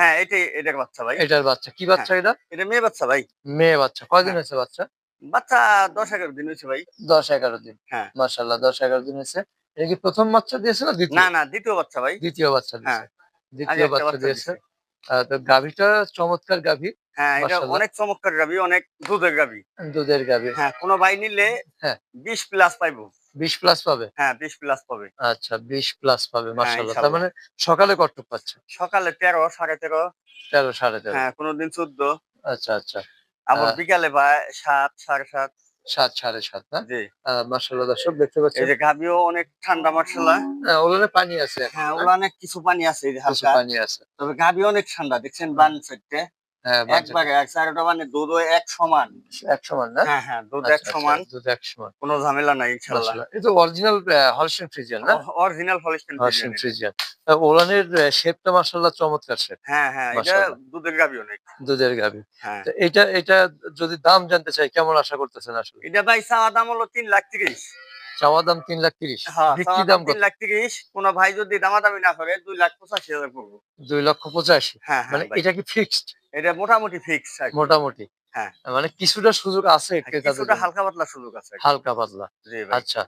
হ্যাঁ এটাই এটার বাচ্চা ভাই। এটার বাচ্চা। কি বাচ্চা এটা? এটা মেয়ে বাচ্চা ভাই। মেয়ে বাচ্চা। কয়দিন হ্যাঁ। হয়েছে বাচ্চা? বাচ্চা দশ এগারো দিন হয়েছে ভাই। দশ এগারো দিন। হ্যাঁ। মার্শাল্লাহ দশ এগারো দিন হয়েছে। এটা কি প্রথম বাচ্চা দিয়েছে না না না দ্বিতীয় বাচ্চা ভাই। দ্বিতীয় বাচ্চা হ্যাঁ। দিয়েছে দ্বিতীয় বাচ্চা দিয়েছে। তো গাভীটা চমৎকার গাভী। হ্যাঁ এটা অনেক চমৎকার গাবি অনেক দুধের গাবি। দুধের গাভী হ্যাঁ কোনো ভাই নিলে হ্যাঁ। বিশ প্লাস পাইবো। বিশ প্লাস পাবে? হ্যাঁ বিশ প্লাস পাবে। আচ্ছা বিশ প্লাস পাবে তার মানে সকালে কটক পাচ্ছে? সকালে তেরো সাড়ে তেরো। তেরো সাড়ে তেরো। হ্যাঁ কোনোদিন চোদ্দ। আচ্ছা আচ্ছা। আবার হ্যাঁ। বিকালে ভাই সাত সাড়ে সাত। সাত সাড়ে সাত না? মার্শাল্লাহ দর্শক দেখতে এই যে গাবিও অনেক ঠান্ডা মার্শাল্লাহ হ্যাঁ, পানি আছে হ্যাঁ অনেক কিছু পানি আছে এই হালকা। পানি আছে। তবে গাবি অনেক ঠান্ডা দেখছেন বান হ্যাঁ একবারে এক চারটা মানে এক সমান। এক সমান না? হ্যাঁ হ্যাঁ দুধ আচ্ছা, এক সমান। আচ্ছা, দুধ এক সমান। কোনো ঝামেলা নাই এটা অরিজিনাল হলস্টেন ফ্রিজিয়ান না? অরিজিনাল হলিস্টেন হলস্টেন ফ্রিজিয়ান ওলানের শেপটা মাশাআল্লাহ চমৎকার শেপ হ্যাঁ হ্যাঁ এটা দুধের গাবি অনেক। দুধের হ্যাঁ। তো এটা এটা যদি দাম জানতে চাই কেমন আশা করতেছেন আসলে? এটা ভাই চাওয়া দাম হলো তিন লাখ তিরিশ। চাওয়া দাম তিন লাখ তিরিশ। হ্যাঁ বিক্রি দাম তিন লাখ তিরিশ কোন ভাই যদি দামাদামি না করে দুই লাখ পঁচাশি হাজার পড়ব। দুই লক্ষ পঁচাশি? হ্যাঁ মানে হ্যাঁ এটা কি ফিক্সড এটা মোটামুটি ফিক্স মোটামুটি। হ্যাঁ। মানে কিছুটা সুযোগ আছে কিছুটা হালকা পাতলা সুযোগ আছে। হালকা পাতলা। আচ্ছা।